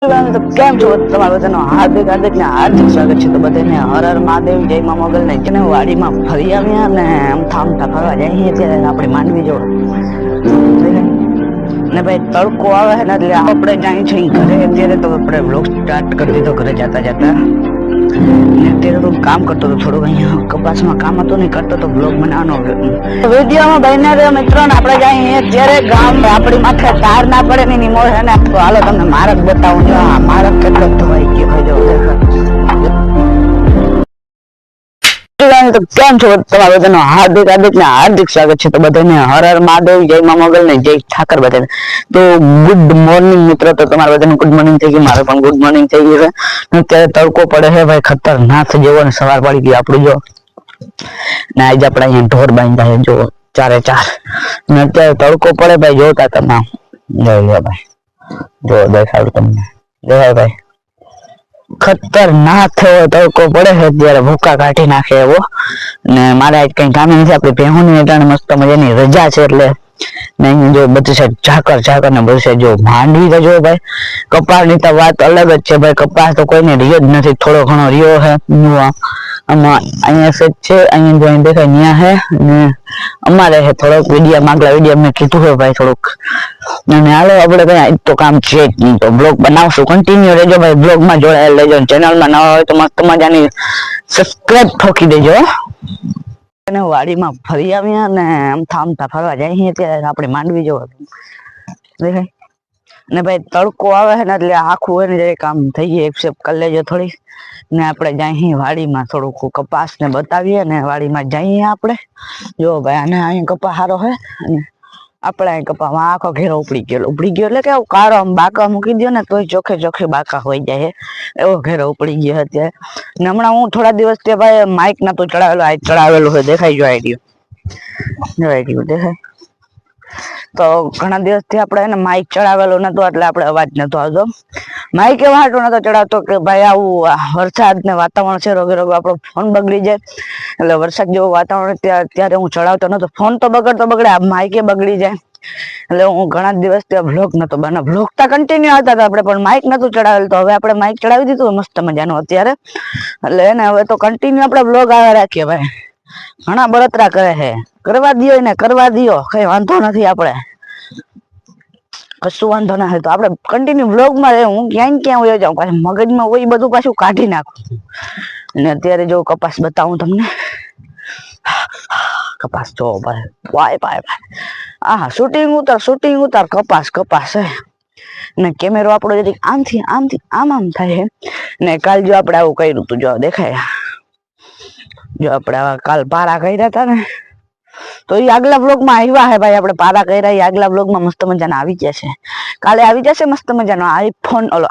કેમ છો? તમારા બધાનો હાર્દિક હાર્દિક ને હાર્દિક સ્વાગત છે તો બધાને હર હર મહાદેવ, જય મા મોગલ ને છે વાડીમાં ફરી આવ્યા ને આમ થામ ફરવા જઈએ ત્યારે આપણે માંડવી જોડે ને ભાઈ તડકો આવે ને એટલે આપણે જાય છે ઘરે. અત્યારે તો આપણે બ્લોગ સ્ટાર્ટ કરી દીધો, ઘરે જતા જતા. અત્યારે તો કામ કરતો હતો થોડુંક અહીંયા. કપાસમાં કામ હતું ને કરતો તો બ્લોગ બનાવવાનો વિડીયોમાં બહેને રહ્યો મિત્રો ને આપણે જાય જ્યારે ગામ આપણી માથે તાર ના પડે ને એની મોર છે ને, તો હાલો તમને મારક બતાવું જો આ મારક કેટલો તો કેમ છો? તમારા બધાનો હાર્દિક હાર્દિક ને હાર્દિક સ્વાગત છે તો બધાને હર હર મહાદેવ, જય મા મોગલ ને જય ઠાકર બધાને. તો ગુડ મોર્નિંગ મિત્રો, તો તમારા બધાનું ગુડ મોર્નિંગ થઈ ગયું મારે પણ ગુડ મોર્નિંગ થઈ ગયું છે. અત્યારે તડકો પડે છે ભાઈ, ખતરનાક જેવો ને સવાર પડી ગઈ આપણું જો. ને આજે આપણે અહીંયા ઢોર બાંધ્યા છે, જો, ચારે ચાર. ને અત્યારે તડકો પડે ભાઈ, જોતા તમે જોઈ ભાઈ. જો, દેખાડું તમને. દેખાય ભાઈ. ખતરનાક થયો તડકો પડે છે અત્યારે ભૂકા કાઢી નાખે એવો. ને મારે આજ કઈ કામ નથી, આપણી ભેહુની અટાણે મસ્ત મજાની રજા છે એટલે ને જો બધી સાઈડ ઝાકર ઝાકર ને બધી સાઈડ જો માંડવી તો જો ભાઈ કપાસની તો વાત અલગ જ છે ભાઈ કપાસ તો કોઈને રહ્યો જ નથી, થોડો ઘણો રહ્યો છે. નું આમાં અહીંયા સેટ છે, અહીંયા જો દેખાય ત્યાં હે, ને અમારે હે થોડોક વિડીયા માગલા વિડીયા મેં કીધું છે ભાઈ થોડુંક. અને હાલો, આપણે કઈ તો કામ છે જ નહીં, તો બ્લોગ બનાવશું. કન્ટિન્યુ રહેજો ભાઈ બ્લોગમાં જોડાયેલ રહેજો. ચેનલમાં નવા હોય તો મસ્ત મજાની સબસ્ક્રાઇબ ઠોકી દેજો અને વાડીમાં ફરી આવ્યા ને આમ થામતા ફરવા જાય ત્યારે આપણે માંડવી જોવા. દેખાય? ને ભાઈ તડકો આવે ને એટલે આખું એને જે કામ થઈ ગયું એક્સેપ્ટ કરી લેજો થોડી ને આપણે જઈએ વાડીમાં થોડુંક કપાસ ને બતાવીએ ને વાડીમાં જઈએ આપણે. જો ભાઈ આને અહીંયા કપા સારો છે અને આપણે અહીં કપામાં આખો ઘેરો ઉપડી ગયો ઉપડી ગયો એટલે કે આવું કારો બાકા મૂકી દો ને તોય ચોખે ચોખે બાકા હોઈ જાય એવો ઘેરો ઉપડી ગયો અત્યારે. ને હમણાં હું થોડા દિવસ ત્યાં ભાઈ માઇક ના તો ચડાવેલો, આ ચડાવેલું હોય દેખાય જો આઈડિયો. જો આઈડિયો દેખાય. તો ઘણા દિવસથી આપણે એને માઇક ચડાવેલો નતો, એટલે આપણે અવાજ નતો આવતો. માઇક એવા હાટો નતો ચડાવતો કે ભાઈ આવું વરસાદ ને વાતાવરણ છે, રોગે રોગે આપણો ફોન બગડી જાય. એટલે વરસાદ જેવું વાતાવરણ ત્યાં ત્યારે હું ચડાવતો નતો. ફોન તો બગડતો બગડે, આ માઇકે બગડી જાય. એટલે હું ઘણા દિવસ ત્યાં બ્લોક નતો બને બ્લોગ તો કન્ટિન્યુ આવતા હતા આપણે, પણ માઇક નતું ચડાવેલું. તો હવે આપણે માઇક ચડાવી દીધું મસ્ત મજાનું અત્યારે. એટલે એને હવે તો કન્ટિન્યુ આપણે બ્લોગ આવે રાખીએ ભાઈ. ઘણા બળતરા કરે છે. કરવા દિયો ને કરવા દિયો. કઈ વાંધો નથી આપણે. કશું વાંધો ના તો આપણે કન્ટિન્યુ બ્લોગમાં રહે હું ક્યાંય ક્યાં હોય જાઉં. પાછું મગજમાં હોય બધું પાછું કાઢી નાખું. અને અત્યારે જો કપાસ બતાવું તમને. કપાસ જો ભાઈ, વાય પાય ભાઈ. આ શૂટિંગ ઉતાર શૂટિંગ ઉતાર. કપાસ કપાસ, હે. ને કેમેરો આપણો જરીક આમથી આમથી, આમ આમ થાય, હે. ને કાલ જો આપણે આવું કર્યું તું, જો દેખાય. જો આપણે કાલ પારા કર્યા હતા ને, તો એ આગલા બ્લોગમાં આવ્યા હે ભાઈ, આપણે પારા કર્યા એ આગલા બ્લોગમાં મસ્ત મજાના આવી ગયા છે. કાલે આવી જશે મસ્ત મજાનો આઈફોન ઓલો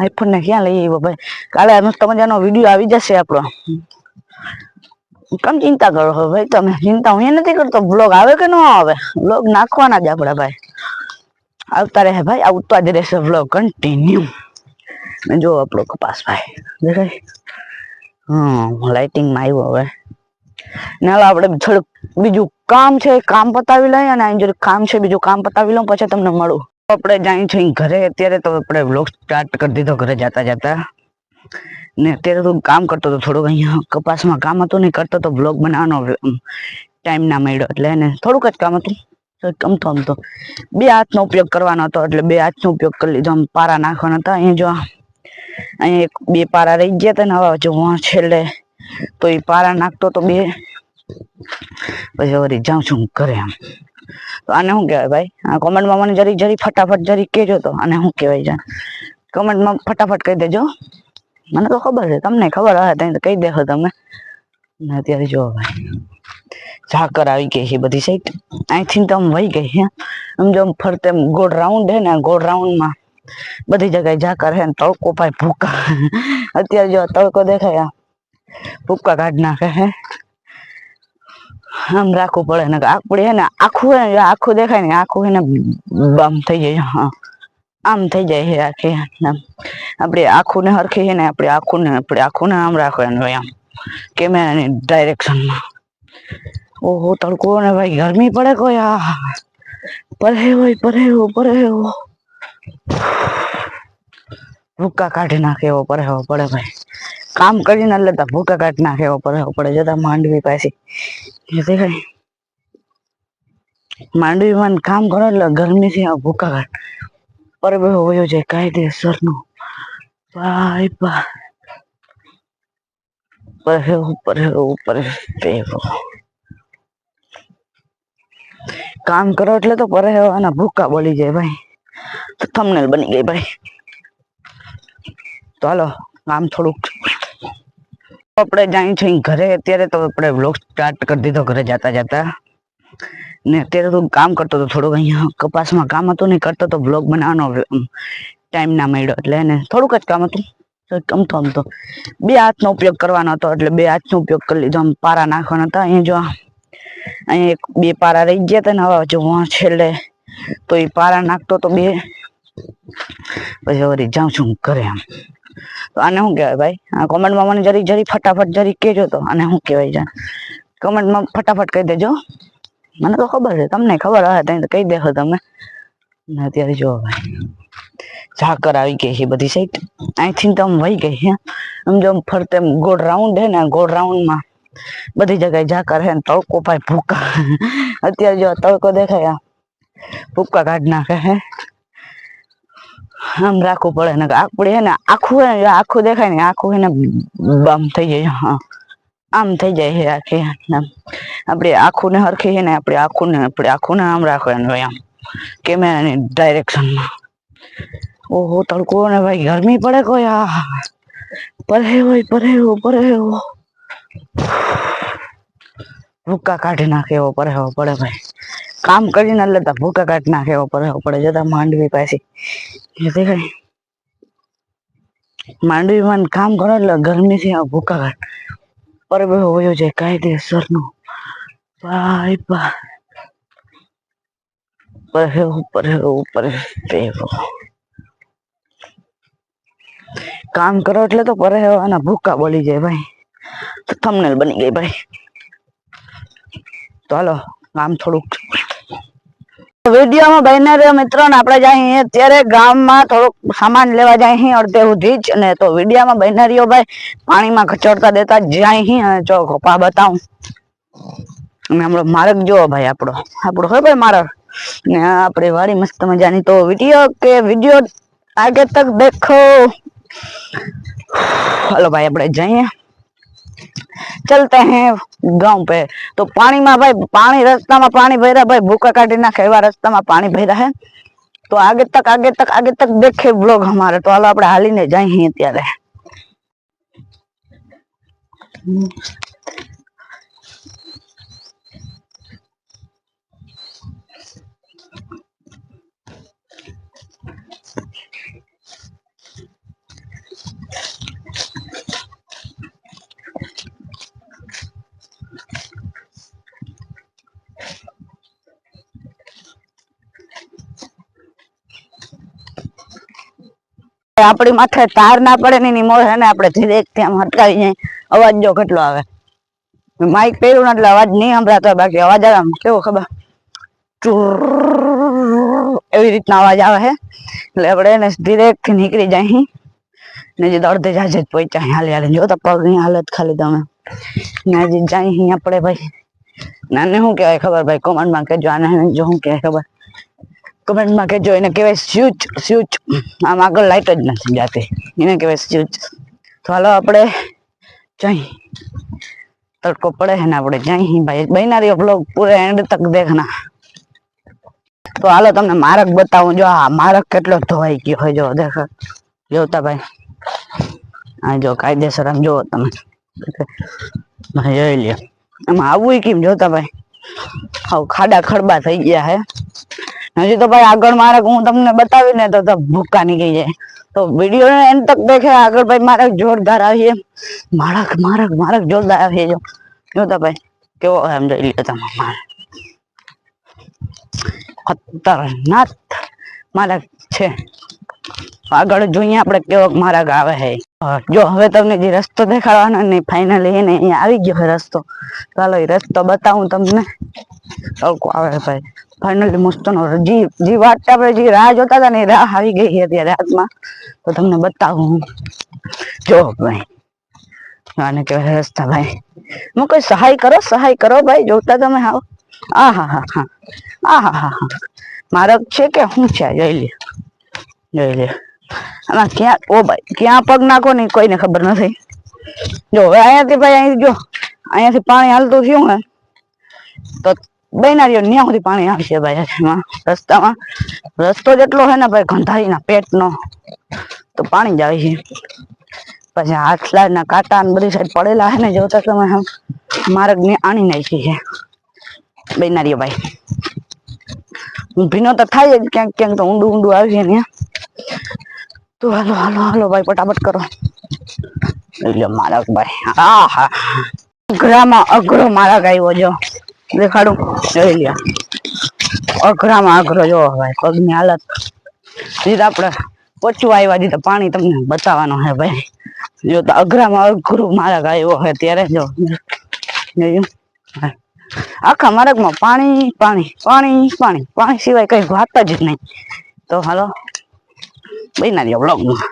આઈફોન ને ક્યાં લઈ આવ્યો ભાઈ? કાલે મસ્ત મજાનો વીડિયો આવી જશે આપણો. કેમ ચિંતા કરો છો ભાઈ તમે? ચિંતા હું એ નથી કરતો બ્લોગ આવે કે ન આવે? બ્લોગ નાખવાના જ આપણે ભાઈ. આવતા રહે ભાઈ, આવતા જ રહેશે બ્લોગ કન્ટિન્યુ જો આપણો કપાસ ભાઈ, દેખાય? હમ. લાઇટિંગમાં આવ્યો હવે. ના આપણે થોડુંક બીજું કામ છે કામ પતાવી લઈએ અને અહીં કામ છે, બીજું કામ પતાવી લઉં, પછી તમને મળું. આપણે જાય છે ઘરે. અત્યારે તો આપણે બ્લોગ સ્ટાર્ટ કરી દીધો, ઘરે જતા જતા. ને અત્યારે તો કામ કરતો હતો થોડુંક અહીંયા કપાસમાં કામ હતું ને કરતો તો બ્લોગ બનાવવાનો ટાઈમ ના મળ્યો. એટલે એને થોડુંક જ કામ હતું. ગમતો આમ તો બે હાથનો ઉપયોગ કરવાનો હતો, એટલે બે હાથનો ઉપયોગ કરી લીધો. આમ પારા નાખવાના હતા. અહીંયા જો અહીંયા બે પારા રહી ગયા હતા ને હવે જો છેલ્લે તો એ પારા નાખતો તો બે પછી હવે જાઉં છું ઘરે આમ. તો આને શું કહેવાય ભાઈ? આ કોમેન્ટમાં મને જરી જરી ફટાફટ જરી કહેજો તો આને શું કહેવાય જાણ? કોમેન્ટમાં ફટાફટ કહી દેજો. મને તો ખબર છે, તમને ખબર હશે ત્યાં તો કહી દેશો તમે. ને અત્યારે જો ભાઈ, ઝાકર આવી ગઈ છે બધી સાઈડ અહીંથી તો આમ વહી ગઈ છે. આમ જો ફરતે ગોળ રાઉન્ડ હે ને ગોળ રાઉન્ડમાં બધી જગ્યાએ ઝાકર હે તડકો ભાઈ ભૂકા. અત્યારે જો તડકો દેખાય ભૂકા કાઢ નાખે હે. આમ રાખવું પડે ને આપણે હે ને આખું હે ને આખું દેખાય ને, આખું હે ને આમ થઈ જાય, હા. આમ થઈ જાય છે આખી આપણે આખું ને હરખી હે ને આપણે આખું ને આપણે આખું ને આમ રાખવાનું હોય આમ. કેમેરાની ડાયરેક્શનમાં. ઓહો, તડકો ને ભાઈ, ગરમી પડે કોઈ, આ. પરે હોય, પરે હો પરે હો ભૂકા કાઢી નાખે એવો પડે ભાઈ. કામ કરીને લેતા ભૂકા કાઢી નાખે એવો પડે પડે. જતા માંડવી માંડવી દેખાય માંડવીમાં કામ કરો એટલે ગરમીથી આ ભૂકા કાઢ. પર બે હોયો છે કાયદેસરનું ભાઈ ઉપર હે ઉપર હે ઉપર કામ કરો એટલે તો પરે અને ભૂકા બોલી જાય ભાઈ. તો થંબનેલ બની ગઈ ભાઈ. તો હાલો, આમ થોડુંક. આપણે જાય છે ઘરે અત્યારે તો આપણે વ્લોગ સ્ટાર્ટ કરી દીધો, ઘરે જતા જતા. ને અત્યારે તો કામ કરતો હતો થોડુંક, અહીંયા કપાસમાં કામ હતું ને કરતો તો વ્લોગ બનાવવાનો ટાઈમ ના મળ્યો. એટલે એને થોડુંક જ કામ હતું. તો ગમતો આમતો બે હાથનો ઉપયોગ કરવાનો હતો, એટલે બે હાથનો ઉપયોગ કરી લીધો. આમ પારા નાખવાના હતા. અહીંયા જો અહીંયા એક બે પારા રહી ગયા હતા ને, હવે જો છેલ્લે તો એ પારા નાખતો તો બે. પછી વળી જાઉં છું ઘરે આમ. તો આને શું કહેવાય ભાઈ? આ કોમેન્ટમાં મને જરી જરી ફટાફટ જરી કહેજો તો. આને શું કહેવાય છે કોમેન્ટમાં ફટાફટ કહી દેજો. મને તો ખબર છે. તમને ખબર હશે ત્યાં તો કહી દેશો તમે. ને અત્યારે જો ભાઈ. ઝાકર આવી ગઈ છે બધી સાઈડ અહીંથી તો આમ વહી ગઈ છે. આમ જો ફરતે ગોળ રાઉન્ડ હે ને ગોળ રાઉન્ડમાં બધી જગ્યાએ ઝાકર હે ને તડકો ભાઈ ભૂકા. અત્યારે જો તડકો દેખાય ભૂકા કાઢી નાખે હે. આમ રાખવું પડે ને આપણે હે ને આખું આખું દેખાય ને, આખું હે ને આમ થઈ જાય, હા. આમ થઈ જાય હે આખી આપણે આખું ને હરખી હે ને, આપણે આખું ને, આપણે આખું ને આમ રાખવાનું હોય આમ. કેમેરાની ડાયરેક્શનમાં. ઓહો, તડકો ને ભાઈ, ગરમી પડે કોઈ આ પરે હોય પરે હો પરે હો. ભૂકા કાઢી નાખે એવો પરે પડે ભાઈ. કામ કરીને લેતા ભૂકા કાઢી નાખે પડે પડે. જતા માંડવી દેખાય. માંડવીમાં કામ કરો એટલે ગરમીથી આ ભૂકા કાઢ પર બે હોયો છે કાયદેસરનું ભાઈ બા ઉપર કામ કરો એટલે તો પરે અને ભૂકા બળી જાય ભાઈ. તો બની ગઈ ભાઈ. તો હાલો કામ થોડુંક वीडियो में बहने रे मित्रों आप जाए तेरे गाम में थोड़ो सामान लेवा जाए अड़ते सुधीज ने तो वीडियो में बहने रो भाई पानी में खचोड़ता देता जाए चो गोपा बताओ हम मारक जो भाई आपो आप भाई मारक ने अपने वाली मस्त मज़ा तो वीडियो के वीडियो आगे तक देखो हलो भाई अपने जाइए चलते हैं गांव पे तो पानी में भाई पानी रास्ता में पानी भरा भाई भूखा काटी ना खेवा रास्ता में पानी भरा है तो आगे तक आगे तक आगे तक देखे ब्लॉग हमारे तो हालो આપણે હાલીને જઈએ ત્યારે આપણી માથે તાર ના પડે ને એની મોર હે ને આપણે ધીરે ત્યાં અટકાવી જાય. અવાજ જો કેટલો આવે. માઇક પહેર્યું ને એટલે અવાજ નહીં સંભળાતો હોય, બાકી અવાજ આવે આમ કેવો ખબર. ચુર એવી રીતના અવાજ આવે છે એટલે આપણે એને ધીરે થી નીકળી જાય અહીં. ને જે અડધે જાજે જ પહોંચ્યા અહીં હાલી હાલી. જો તો પગની હાલત ખાલી તમે. ને હજી જાય અહીં આપણે ભાઈ. નાને શું કહેવાય ખબર ભાઈ? કોમેન્ટમાં કહેજો આને જો શું કહેવાય ખબર? કમેન્ટમાં કહેજો, એને કહેવાય સ્યુચ સ્યુચ. આમ આગળ લાઈટ જ નથી જાતી. એને કહેવાય સ્યુચ. તો હાલો આપણે જઈ. તડકો પડે છે ને આપણે જઈ. ભાઈ બહેનારી બ્લોગ પૂરે એન્ડ તક દેખના. તો હાલો તમને માર્ગ બતાવું. જો આ માર્ગ કેટલો ધોવાઈ ગયો હોય, જો દેખ. જોતા ભાઈ. આ જો કાયદેસર આમ જોવો તમે. જોઈ લ્યો. એમાં આવવું કેમ જોતા ભાઈ? આવું ખાડા ખડબા થઈ ગયા હે. હજી તો ભાઈ આગળ મારે હું તમને બતાવી ને તો તો ભૂકા નીકળી જાય. તો વીડિયો એન્ડ તક દેખે આગળ ભાઈ માર્ગ જોરદાર આવીએ. મારક મારક મારક જોરદાર આવીએ જો. જોતા ભાઈ, કેવો એમ જોઈ લ્યો તમે મારે ખતરનાક મારક છે. આગળ જોઈએ આપણે કેવો મારા આવે હે. જો હવે તમને જે રસ્તો દેખાડવાનો ને ફાઇનલી એને અહીંયા આવી ગયો રસ્તો. ચાલો એ રસ્તો બતાવું તમને. તડકો આવે ભાઈ ફાઇનલી મસ્તનો જી જી વાત આપણે જે રાહ જોતા હતા ને એ રાહ આવી ગઈ છે અત્યારે હાથમાં તો તમને બતાવું હું. જો ભાઈ આને કહેવાય રસ્તા ભાઈ હું કોઈ સહાય કરો સહાય કરો ભાઈ જોતા તમે હાવ આ હા હા હા આ હા હા હા મારક છે કે શું છે જોઈ લે જોઈ લે આમાં ક્યાં ઓ ભાઈ ક્યાં પગ નાખો ને કોઈને ખબર નથી જો હવે અહીંયાથી ભાઈ અહીં જો અહીંયાથી પાણી હાલતું થયું ને તો બેનારીઓ ન્યા સુધી પાણી આવશે ભાઈ, એમાં, રસ્તામાં. રસ્તો જેટલો છે ને ભાઈ, ગંધારીના પેટનો, તો પાણી જ આવે છે પછી હાથલા ના કાંટા ને બધી સાઈડ પડેલા છે ને જોતા તમે માર્ગ ને આણી નાખી છે. બેનારીઓ ભાઈ. ભીનો તો થાય જ ક્યાંક ક્યાંક તો ઊંડું ઊંડું આવી છે ને તો હાલો હાલો હાલો ભાઈ, ફટાફટ કરો. એટલે મારા ભાઈ હા હા અઘરામાં અઘરો મારા આવ્યો જો. દેખાડું? જોઈ લ્યા. અઘરામાં અઘરો જો ભાઈ પગની હાલત. સીધા આપણે પોચું આવ્યા દીધા. પાણી તમને બતાવવાનો હે ભાઈ. જો તો અઘરામાં અઘરું મારા આવ્યો હે ત્યારે જો. આખા માર્ગમાં પાણી પાણી પાણી પાણી. પાણી સિવાય કઈ વાત જ નહીં. તો હાલો બના રહ્યો બ્લોગમાં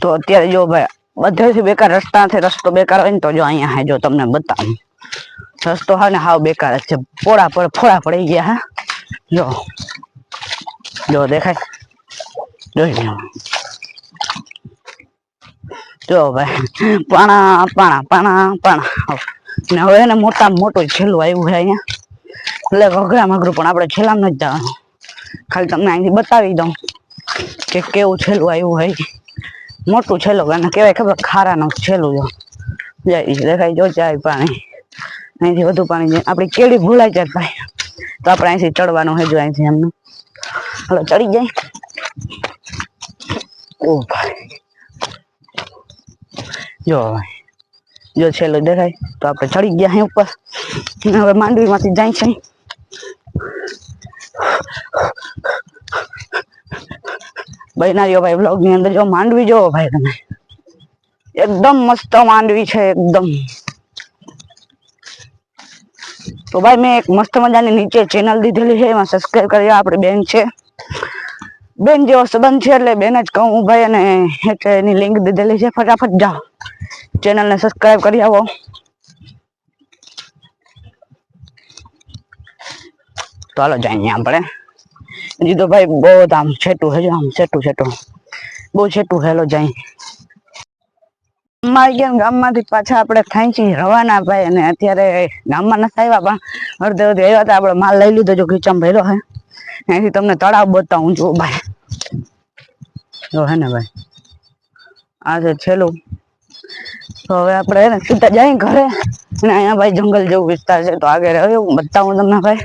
તો અત્યારે જો ભાઈ, બધેથી બેકાર રસ્તા રસ્તો બેકાર હોય ને તો જો અહીંયા હે જો તમને બતાવું. રસ્તો હા ને હાવ બેકાર છે. પોળા પર ફોળા પડી ગયા, હા. જો. જો દેખાય. જોઈ લો જો ભાઈ. પાણા પાણા પાણા પાણા. ને હવે એને મોટા મોટું છેલ્લું આવ્યું છે અહીંયા. એટલે અઘરામાં અઘરું પણ આપણે છેલ્લામાં નથી જવાનું. ખાલી તમને અહીંથી બતાવી દઉં કે કેવું છેલ્લું આવ્યું હોય મોટું છેલ્લું અને કહેવાય ખબર? ખારાનું છેલ્લું જો. જાય દેખાય, જો જાય પાણી. અહીંથી વધુ પાણી જાય આપણી કેળી ભૂલાઈ જાય ભાઈ. તો આપણે અહીંથી ચડવાનું છે જો અહીંથી એમનું. હલો, ચડી જાય. ઓ ભાઈ. જો જો છેલ્લો દેખાય. તો આપણે ચડી ગયા અહીં ઉપર. હવે માંડવીમાંથી જાય છે. બનાવ્યો ભાઈ બ્લોગની અંદર. જો માંડવી જોવો ભાઈ તમે. એકદમ મસ્ત માંડવી છે, એકદમ. તો ભાઈ મેં એક મસ્ત મજાની નીચે ચેનલ દીધેલી છે, એમાં સબસ્ક્રાઈબ કરી આપણી બેન છે. બેન જેવો સંબંધ છે એટલે બેન જ કહું ભાઈ અને એટલે એની લિંક દીધેલી છે, ફટાફટ જાઓ. ચેનલને સબસ્ક્રાઈબ કરી આવો. તો હાલો આપણે. તો ભાઈ બહુ આમ છેટું હજુ આમ છેટું છેટું. બહુ છેટું હેલો જાય ગામમાં ગયા ગામમાંથી પાછા આપણે થાંચી રવાના ભાઈ, અને અત્યારે ગામમાં નથી આવ્યા, પણ અડધે અડધે આવ્યા હતા, આપણે માલ લઈ લીધો, જો ખીચામ ભર્યો હે. અહીંથી તમને તળાવ બતાવું છું, ભાઈ. જો હે ને, ભાઈ. આ છે છેલ્લું. તો હવે આપણે હે ને, સીધા જાય ઘરે. અને અહીંયા ભાઈ જંગલ જેવું વિસ્તાર છે, તો આગળ હવે હું બતાવું તમને, ભાઈ.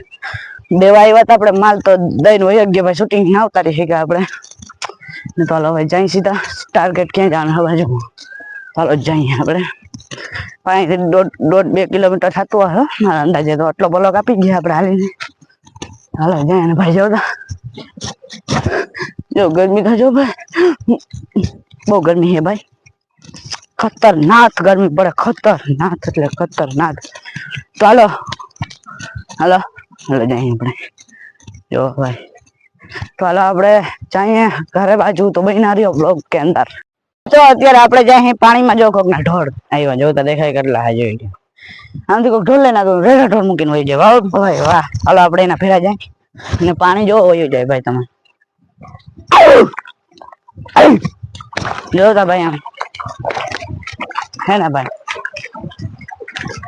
દેવા આવ્યા હતા આપણે માલ, તો દઈને વહી ગયા, ભાઈ શૂટિંગ ના ઉતારી શક્યા આપણે. ને તો હવે જાય સીધા. ટાર્ગેટ ક્યાં જવાનું હવે જો ચાલો જઈએ આપણે. અહીંથી દોઢ દોઢ બે કિલોમીટર થતું હશે. મારા અંદાજે તો આટલો બ્લોક આપી ગયા આપણે હાલીને. હાલો જઈએ ને ભાઈ, જો જો ગરમી તો જો ભાઈ. બહુ ગરમી છે ભાઈ. ખતરનાક ગરમી પડે, ખતરનાક એટલે ખતરનાક. હાલો હાલો હાલો જઈએ આપણે. જો ભાઈ. તો હાલો આપણે જઈએ ઘરે બાજુ તો બની રહ્યો બ્લોગ કે અંદર. તો અત્યારે આપણે જાય પાણીમાં જો કોક ના ઢોળ આવ્યા જોતા દેખાય કેટલા હા જોઈ. આમથી કોક ઢોળ લઈને તો રેડા ઢોળ મૂકીને વહી જાય. વાહ, ભાઈ, વાહ. હાલો, આપણે એના ફેરા જાય. અને પાણી જો વહી જાય, ભાઈ તમે જોતા ભાઈ, આમ. હે ને, ભાઈ.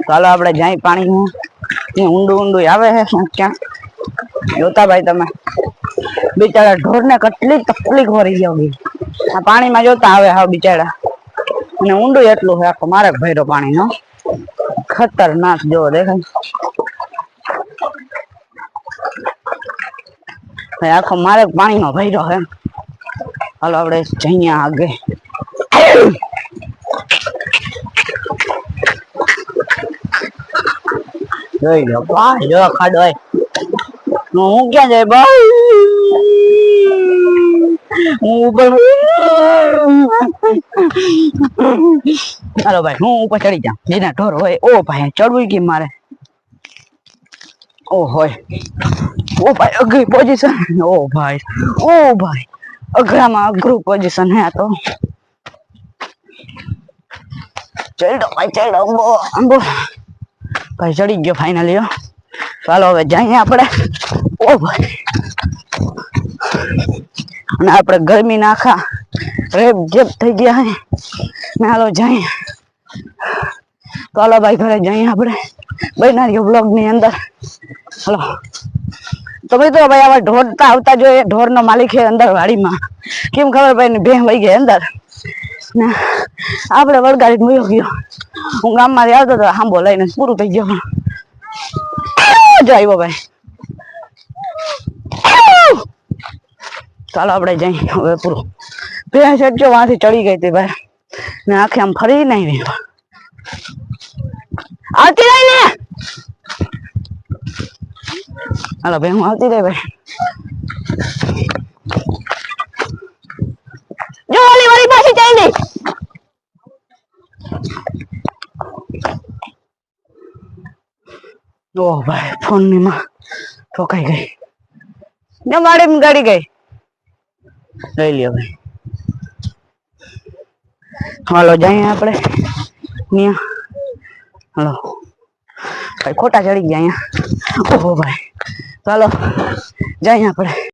ચાલો આપણે જાય અહીંયા ઊંડું ઊંડું આવે છે ક્યાં. જોતા, ભાઈ, તમે. બિચારા ઢોર ને કેટલી તકલીફ ભરી ગઈ. આ પાણીમાં જોતા આવે હા બિચારા. અને ઊંડું એટલું છે આખો મારે ભર્યો પાણીનો ખતરનાક જો દેખાય. આખો મારે પાણીનો ભૈરો છે હાલો, આપણે જઈએ આગે. જોઈ લો, બા, જો ખાડો હું ક્યાં જાય ભાઈ હું ઉપર હાલો ભાઈ, હું ઉપર ચડી જાઉં. જેના ઢોર હોય, ઓ ભાઈ ચડવું કેમ મારે? ઓ હોય. ઓ ભાઈ, અઘરી પોઝિશન ઓ ભાઈ ઓ ભાઈ, અઘરામાં અઘરું પોઝિશન હે તો. ચડો ભાઈ, ચડો, અંબો અંબો. ભાઈ, ચડી ગયો ફાઇનલી ચાલો, હવે જઈએ આપણે. ઓ ભાઈ. અને આપણે ગરમી નાખા. રેપ જેપ થઈ ગયા ને હાલો જઈએ. ચાલો ભાઈ ઘરે જઈએ આપણે. બનાવીએ બ્લોગની અંદર. હલો. તો ભાઈ આવા ઢોર તો આવતા જોઈએ. ઢોર નો માલિક છે અંદર વાડીમાં. કેમ ખબર ભાઈ ભેં વહી ગઈ અંદર? ને આપણે વળગાડી મૂયો ગયો. હું ગામમાંથી આવતો હતો હાંભો લઈને પૂરું થઈ ગયો. જો આવ્યો ભાઈ. ચાલો આપણે જઈ હવે પૂરું. ભેં ચડજો વાંથી ચડી ગઈ હતી ભાઈ. ને આખે આમ ફરી નહીં રહી. આવતી રહી ને? હાલો ભાઈ, હું આવતી રહી ભાઈ. જો ઓલી વાળી પાછી ચાલી ઓ ભાઈ ફોનની માં ઠોકાઈ ગઈ. ને ગાડી ગાડી ગઈ. લઈ લ્યો ભાઈ. હાલો, જઈએ આપણે. ન્યા. હાલો. ભાઈ ખોટા ચડી ગયા અહીંયા. ઓહો ભાઈ. ચાલો, જઈએ આપણે.